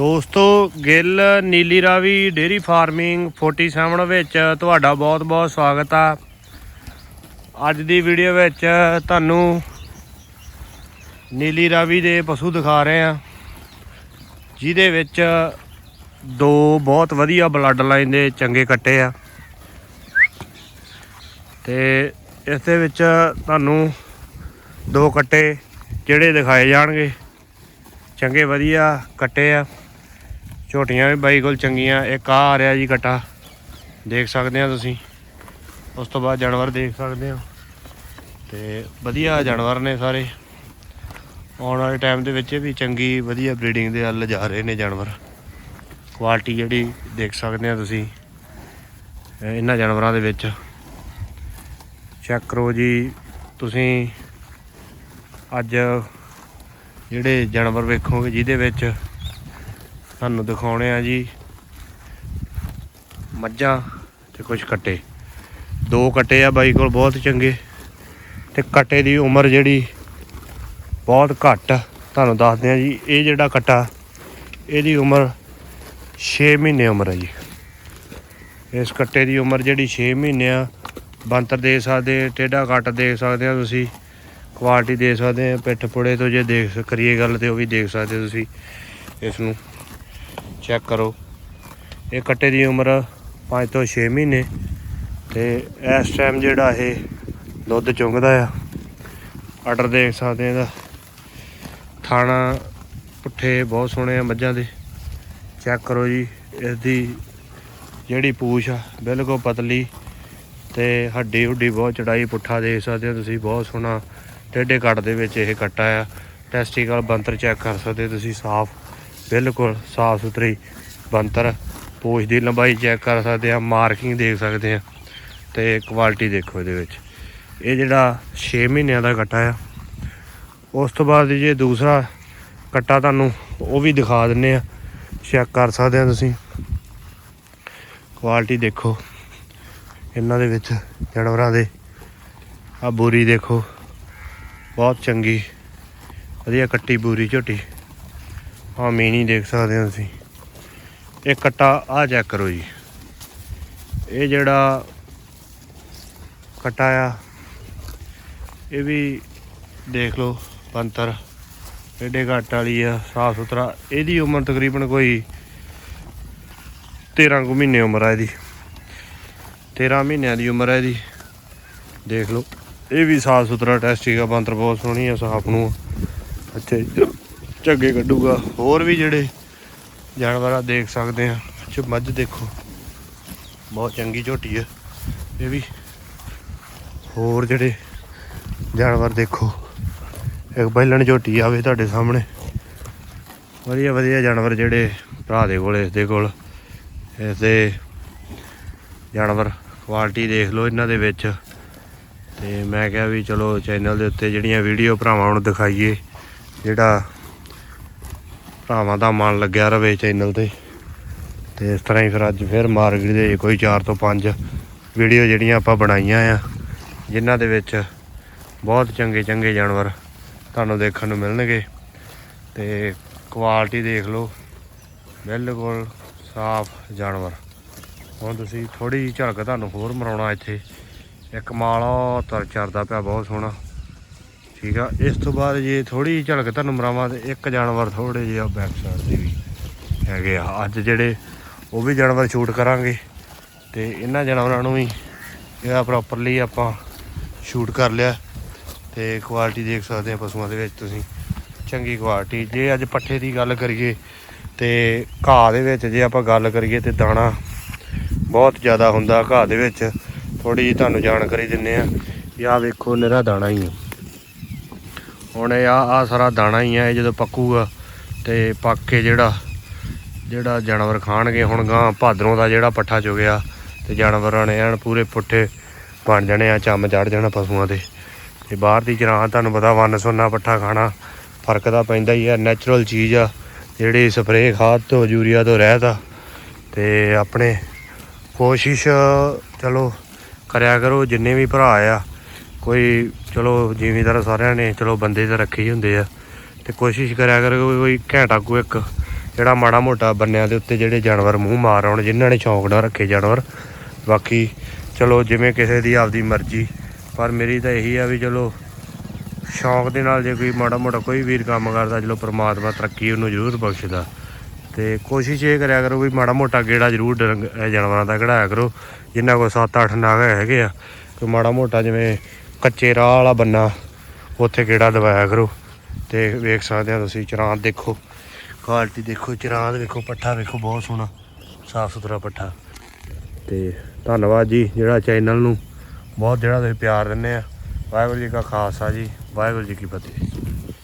ਦੋਸਤੋ, Gill, Nili Ravi, dairy farming 47 ਵਿੱਚ ਤੁਹਾਡਾ ਬਹੁਤ-ਬਹੁਤ ਸਵਾਗਤ ਆ। ਅੱਜ ਦੀ ਵੀਡੀਓ ਵਿੱਚ ਤੁਹਾਨੂੰ ਨੀਲੀ ਰਾਵੀ ਦੇ ਪਸ਼ੂ ਦਿਖਾ ਰਹੇ ਆ ਜਿਹਦੇ ਵਿੱਚ ਦੋ ਬਹੁਤ ਵਧੀਆ ਬਲੱਡ ਲਾਈਨ ਦੇ ਚੰਗੇ ਕੱਟੇ ਆ। ਤੇ ਇਸ ਦੇ ਵਿੱਚ ਤੁਹਾਨੂੰ ਦੋ ਕੱਟੇ ਜਿਹੜੇ ਦਿਖਾਏ ਜਾਣਗੇ, ਚੰਗੇ ਵਧੀਆ ਕੱਟੇ ਆ। ਝੋਟੀਆਂ ਵੀ ਬਾਈ ਕੋਲ ਚੰਗੀਆਂ, ਇੱਕ ਆ ਆ ਰਿਹਾ ਜੀ ਕੱਟਾ ਦੇਖ ਸਕਦੇ ਆ ਤੁਸੀਂ। ਉਸ ਤੋਂ ਬਾਅਦ ਜਾਨਵਰ ਦੇਖ ਸਕਦੇ ਆ। ਤੇ ਵਧੀਆ ਜਾਨਵਰ ਨੇ ਸਾਰੇ। ਆਉਣ ਵਾਲੇ ਟਾਈਮ ਦੇ ਵਿੱਚ ਵੀ ਚੰਗੀ, ਵਧੀਆ ਬਰੀਡਿੰਗ ਦੇ ਵੱਲ ਜਾ ਰਹੇ ਨੇ ਜਾਨਵਰ। ਕੁਆਲਿਟੀ ਜਿਹੜੀ ਦੇਖ ਸਕਦੇ ਆ ਤੁਸੀਂ ਇਹਨਾਂ ਜਾਨਵਰਾਂ ਦੇ ਵਿੱਚ। ਚੈੱਕ ਕਰੋ ਜੀ, ਤੁਸੀਂ ਅੱਜ ਜਿਹੜੇ ਜਾਨਵਰ ਵੇਖੋਗੇ ਜਿਹਦੇ ਵਿੱਚ ਤੁਹਾਨੂੰ ਦਿਖਾਉਣੇ ਆ ਜੀ। ਮੱਝਾਂ ਤੇ ਕੁਝ ਕੱਟੇ। ਦੋ ਕੱਟੇ ਆ ਬਾਈ ਕੋਲ, ਬਹੁਤ ਚੰਗੇ। ਤੇ ਕੱਟੇ ਦੀ ਉਮਰ ਜਿਹੜੀ ਬਹੁਤ ਘੱਟ ਆ। ਤੁਹਾਨੂੰ ਦੱਸਦੇ ਆ ਜੀ, ਇਹ ਜਿਹੜਾ ਕੱਟਾ, ਇਹਦੀ ਉਮਰ 6 ਮਹੀਨੇ ਉਮਰ ਹੈ ਜੀ। ਇਸ ਕੱਟੇ ਦੀ ਉਮਰ ਜਿਹੜੀ 6 ਮਹੀਨੇ ਆ ਬੰਤਰ ਦੇ ਸਕਦੇ ਟੇਢਾ ਕੱਟ ਦੇਖ ਸਕਦੇ ਆ ਤੁਸੀਂ ਕੁਆਲਿਟੀ ਦੇਖ ਸਕਦੇ ਆ, ਪਿੱਠ ਪੁੜੇ ਤੋਂ ਜੇ ਦੇਖ ਕਰੀਏ ਗੱਲ ਤੇ ਉਹ ਵੀ ਦੇਖ ਸਕਦੇ ਹੋ ਤੁਸੀਂ, ਇਸ ਨੂੰ। ਚੈੱਕ ਕਰੋ। ਇਹ ਕੱਟੇ ਦੀ ਉਮਰ 5 ਤੋਂ 6 ਮਹੀਨੇ। ਤੇ ਇਸ ਟਾਈਮ ਜਿਹੜਾ ਇਹ ਦੁੱਧ ਚੁੰਗਦਾ ਆ ਆਰਡਰ ਦੇਖ ਸਕਦੇ ਆ ਇਹਦਾ। ਥਾਣਾ ਪੁੱਠੇ ਬਹੁਤ ਸੋਹਣੇ ਆ ਮੱਝਾਂ ਦੇ। ਚੈੱਕ ਕਰੋ ਜੀ ਇਸ ਦੀ ਜਿਹੜੀ ਪੂਛ ਆ, ਬਿਲਕੁਲ ਪਤਲੀ। ਤੇ ਹੱਡੀ ਹੁੱਡੀ ਬਹੁਤ ਚੜਾਈ, ਪੁੱਠਾ ਦੇਖ ਸਕਦੇ ਹੋ ਤੁਸੀਂ, ਬਹੁਤ ਸੋਹਣਾ। ਟੇਢੇ ਕੱਟ ਦੇ ਵਿੱਚ ਇਹ ਕੱਟਾ ਆ। ਟੈਸਟੀਕਲ ਬੰਤਰ ਚੈੱਕ ਕਰ ਸਕਦੇ ਤੁਸੀਂ, ਸਾਫ਼। ਬਿਲਕੁਲ ਸਾਫ਼ ਸੁਥਰੀ ਬੰਤਰ ਪੋਸ਼ ਦੀ ਲੰਬਾਈ ਚੈੱਕ ਕਰ ਸਕਦੇ ਆ ਮਾਰਕਿੰਗ ਦੇਖ ਸਕਦੇ ਆ ਤੇ ਕੁਆਲਿਟੀ ਦੇਖੋ ਇਹਦੇ ਵਿੱਚ। ਇਹ ਜਿਹੜਾ 6 ਮਹੀਨਿਆਂ ਦਾ ਕੱਟਾ ਆ। ਉਸ ਤੋਂ ਬਾਅਦ ਜੇ ਦੂਸਰਾ ਕੱਟਾ ਤੁਹਾਨੂੰ ਉਹ ਵੀ ਦਿਖਾ ਦਿੰਨੇ ਆ। ਚੈੱਕ ਕਰ ਸਕਦੇ ਆ ਤੁਸੀਂ। ਕੁਆਲਿਟੀ ਦੇਖੋ। ਇਹਨਾਂ ਦੇ ਵਿੱਚ ਜਾਨਵਰਾਂ ਦੇ। ਆ ਬੂਰੀ ਦੇਖੋ। ਬਹੁਤ ਚੰਗੀ, ਵਧੀਆ ਕੱਟੀ ਬੂਰੀ ਝੋਟੀ। ਆ ਮੀਨੀ ਦੇਖ ਸਕਦੇ ਹੋ ਤੁਸੀਂ ਇਹ ਕੱਟਾ ਆ ਚੈੱਕ ਕਰੋ ਜੀ। ਇਹ ਜਿਹੜਾ ਕੱਟਾ ਆ ਇਹ ਵੀ ਦੇਖ ਲਓ ਪੰਤਰ ਐਡੇ ਘੱਟ ਵਾਲੀ ਆ ਸਾਫ਼ ਸੁਥਰਾ। ਇਹਦੀ ਉਮਰ ਤਕਰੀਬਨ ਕੋਈ 13 ਕੁ ਮਹੀਨੇ ਉਮਰ ਆ ਇਹਦੀ। 13 ਮਹੀਨਿਆਂ ਦੀ ਉਮਰ ਹੈ ਇਹਦੀ। ਦੇਖ ਲਓ। ਇਹ ਵੀ ਸਾਫ਼ ਸੁਥਰਾ ਟੈਸਟੀਗਾ ਬੰਤਰ ਬਹੁਤ ਸੋਹਣੀ ਆ ਸਾਫ਼ ਨੂੰ। ਅੱਛਾ ਜੀ, ਝੱਗੇ ਕੱਢੂਗਾ। ਹੋਰ ਵੀ ਜਿਹੜੇ ਜਾਨਵਰ ਆ, ਦੇਖ ਸਕਦੇ ਆ। ਚ ਮੱਝ ਦੇਖੋ। ਬਹੁਤ ਚੰਗੀ ਝੋਟੀ ਹੈ ਇਹ ਵੀ ਹੋਰ ਜਿਹੜੇ ਜਾਨਵਰ ਦੇਖੋ। ਇੱਕ ਬੈਲਣ ਝੋਟੀ ਆਵੇ ਤੁਹਾਡੇ ਸਾਹਮਣੇ। ਵਧੀਆ ਵਧੀਆ ਜਾਨਵਰ ਜਿਹੜੇ ਭਰਾ ਦੇ ਕੋਲ, ਇਸ ਦੇ ਕੋਲ। ਇਸ ਦੇ ਜਾਨਵਰ ਕੁਆਲਿਟੀ ਦੇਖ ਲਓ ਇਹਨਾਂ ਦੇ ਵਿੱਚ। ਤੇ ਮੈਂ ਕਿਹਾ ਵੀ ਚਲੋ ਚੈਨਲ ਦੇ ਉੱਤੇ ਜਿਹੜੀਆਂ ਵੀਡੀਓ ਭਰਾਵਾਂ ਨੂੰ ਦਿਖਾਈਏ, ਜਿਹੜਾ ਭਰਾਵਾਂ ਦਾ ਮਨ ਲੱਗਿਆ ਰਵੇ ਚੈਨਲ ਤੇ। ਤੇ ਇਸ ਤਰ੍ਹਾਂ ਹੀ ਫਿਰ ਅੱਜ ਫਿਰ ਮਾਰਕੀਟ ਦੇ ਕੋਈ 4 ਤੋਂ 5 ਵੀਡੀਓ ਜਿਹੜੀਆਂ ਆਪਾਂ ਬਣਾਈਆਂ ਆ, ਜਿਨ੍ਹਾਂ ਦੇ ਵਿੱਚ ਬਹੁਤ ਚੰਗੇ ਚੰਗੇ ਜਾਨਵਰ ਤੁਹਾਨੂੰ ਦੇਖਣ ਨੂੰ ਮਿਲਣਗੇ। ਤੇ ਕੁਆਲਿਟੀ ਦੇਖ ਲਓ, ਬਿਲਕੁਲ ਸਾਫ਼ ਜਾਨਵਰ। ਹੁਣ ਤੁਸੀਂ ਥੋੜੀ ਜਿਹੀ ਝਲਕ ਤੁਹਾਨੂੰ ਹੋਰ ਮਰਾਉਣਾ ਇੱਥੇ। ਇੱਕ ਮਾਲ ਤਰ ਚਰਦਾ ਪਿਆ ਬਹੁਤ ਸੋਹਣਾ। ਠੀਕ ਆ। ਇਸ ਤੋਂ ਬਾਅਦ ਜੇ ਥੋੜੀ ਜਿਹੀ ਝਲਕ ਤੁਹਾਨੂੰ ਮਰਾਵਾਂ ਤੇ, ਇੱਕ ਜਾਨਵਰ ਥੋੜੇ ਜਿਹਾ ਬੈਕ ਸਾਈਡ ਦੇ ਵੀ ਹੈਗੇ ਆ। ਅੱਜ ਜਿਹੜੇ ਉਹ ਵੀ ਜਾਨਵਰ ਸ਼ੂਟ ਕਰਾਂਗੇ ਤੇ ਇਹਨਾਂ ਜਾਨਵਰਾਂ ਨੂੰ ਵੀ ਇਹਦਾ ਪ੍ਰੋਪਰਲੀ ਆਪਾਂ ਸ਼ੂਟ ਕਰ ਲਿਆ ਤੇ ਕੁਆਲਿਟੀ ਦੇਖ ਸਕਦੇ ਆ ਪਸ਼ੂਆਂ ਦੇ ਵਿੱਚ ਤੁਸੀਂ। ਚੰਗੀ ਕੁਆਲਿਟੀ ਜੇ ਅੱਜ ਪੱਠੇ ਦੀ ਗੱਲ ਕਰੀਏ ਤੇ ਘਾਹ ਦੇ ਵਿੱਚ ਜੇ ਆਪਾਂ ਗੱਲ ਕਰੀਏ ਤੇ ਦਾਣਾ ਬਹੁਤ ਜ਼ਿਆਦਾ ਹੁੰਦਾ ਘਾਹ ਦੇ ਵਿੱਚ। ਥੋੜੀ ਜਿਹੀ ਤੁਹਾਨੂੰ ਜਾਣਕਾਰੀ ਦਿੰਨੇ ਆ। ਕਿ ਆਹ ਵੇਖੋ ਨਿਹਰਾ ਦਾਣਾ ਹੀ ਆ। ਹੁਣ ਇਹ ਆ ਆ ਸਾਰਾ ਦਾਣਾ ਹੀ ਆ, ਇਹ ਜਦੋਂ ਪੱਕੂਗਾ ਤੇ ਪੱਕ ਕੇ ਜਿਹੜਾ ਜਿਹੜਾ ਜਾਨਵਰ ਖਾਣਗੇ, ਹੁਣ ਗਾਂ ਭਾਦਰੋਂ ਦਾ ਜਿਹੜਾ ਪੱਠਾ ਚੁਗਿਆ ਤੇ ਜਾਨਵਰਾਂ ਨੇ ਐਨ ਪੂਰੇ ਪੁੱਠੇ ਬਣ ਜਾਣੇ ਆ, ਚੰਮ ਚੜ ਜਾਣਾ ਪਸ਼ੂਆਂ ਦੇ। ਤੇ ਬਾਹਰ ਦੀ ਚਰਾਂ ਤੁਹਾਨੂੰ ਪਤਾ ਵੰਨ ਸੁੰਨਾ ਪੱਠਾ ਖਾਣਾ ਫ਼ਰਕ ਤਾਂ ਪੈਂਦਾ ਹੀ ਆ ਨੈਚੁਰਲ ਚੀਜ਼ ਆ, ਜਿਹੜੀ ਸਪਰੇਅ ਖਾਦ ਤੋਂ, ਯੂਰੀਆ ਤੋਂ ਰਹਿਤ ਆ। ਤੇ ਆਪਣੇ ਕੋਸ਼ਿਸ਼, ਚਲੋ ਕਰਿਆ ਕਰੋ, ਜਿੰਨੇ ਵੀ ਭਰਾ ਆ, ਕੋਈ ਚਲੋ ਜ਼ਿਮੀਦਾਰ ਸਾਰਿਆਂ ਨੇ, ਚਲੋ ਬੰਦੇ ਤਾਂ ਰੱਖੇ ਹੀ ਹੁੰਦੇ ਆ। ਤੇ ਕੋਸ਼ਿਸ਼ ਕਰਿਆ ਕਰੋ ਕੋਈ- ਕੋਈ ਘੰਟਾ ਕੋ ਇੱਕ, ਜਿਹੜਾ ਮਾੜਾ ਮੋਟਾ ਬੰਨਿਆਂ ਦੇ ਉੱਤੇ ਜਿਹੜੇ ਜਾਨਵਰ ਮੂੰਹ ਮਾਰ ਆਉਣ, ਜਿਨ੍ਹਾਂ ਨੇ ਸ਼ੌਂਕ ਨਾਲ ਰੱਖੇ ਜਾਨਵਰ। ਬਾਕੀ ਚਲੋ ਜਿਵੇਂ ਕਿਸੇ ਦੀ ਆਪਦੀ ਮਰਜ਼ੀ, ਪਰ ਮੇਰੀ ਤਾਂ ਇਹੀ ਆ ਵੀ ਚਲੋ ਸ਼ੌਂਕ ਦੇ ਨਾਲ ਜੇ ਕੋਈ ਮਾੜਾ ਮੋਟਾ ਕੋਈ ਵੀਰ ਕੰਮ ਕਰਦਾ, ਚਲੋ ਪ੍ਰਮਾਤਮਾ ਤਰੱਕੀ ਉਹਨੂੰ ਜ਼ਰੂਰ ਬਖਸ਼ਦਾ। ਤੇ ਕੋਸ਼ਿਸ਼ ਇਹ ਕਰਿਆ ਕਰੋ ਵੀ ਮਾੜਾ ਮੋਟਾ ਗੇੜਾ ਜ਼ਰੂਰ ਡਰੰਗ, ਇਹ ਜਾਨਵਰਾਂ ਦਾ ਕਢਾਇਆ ਕਰੋ, ਜਿੰਨਾ ਕੋ 7-8 ਨਾਗ ਹੈਗੇ ਆ। ਕੋਈ ਮਾੜਾ ਮੋਟਾ ਜਿਵੇਂ ਕੱਚੇ ਰਾਹ ਵਾਲਾ ਬੰਨਾ, ਉੱਥੇ ਕਿਹੜਾ ਦਵਾਇਆ ਕਰੋ? ਤੇ ਵੇਖ ਸਕਦੇ ਆ ਤੁਸੀਂ ਚਰਾਂ ਦੇਖੋ ਕੁਆਲਿਟੀ ਦੇਖੋ ਚਰਾਂ ਦੇਖੋ ਪੱਠਾ ਵੇਖੋ, ਬਹੁਤ ਸੋਹਣਾ, ਸਾਫ਼ ਸੁਥਰਾ ਪੱਠਾ। ਤੇ ਧੰਨਵਾਦ ਜੀ, ਜਿਹੜਾ ਚੈਨਲ ਨੂੰ, ਬਹੁਤ ਜਿਹੜਾ ਤੁਸੀਂ ਪਿਆਰ ਦਿੰਦੇ ਆ। ਵਾਹਿਗੁਰੂ ਜੀ ਕਾ ਖਾਲਸਾ ਜੀ, ਵਾਹਿਗੁਰੂ ਜੀ ਕੀ ਫਤਿਹ।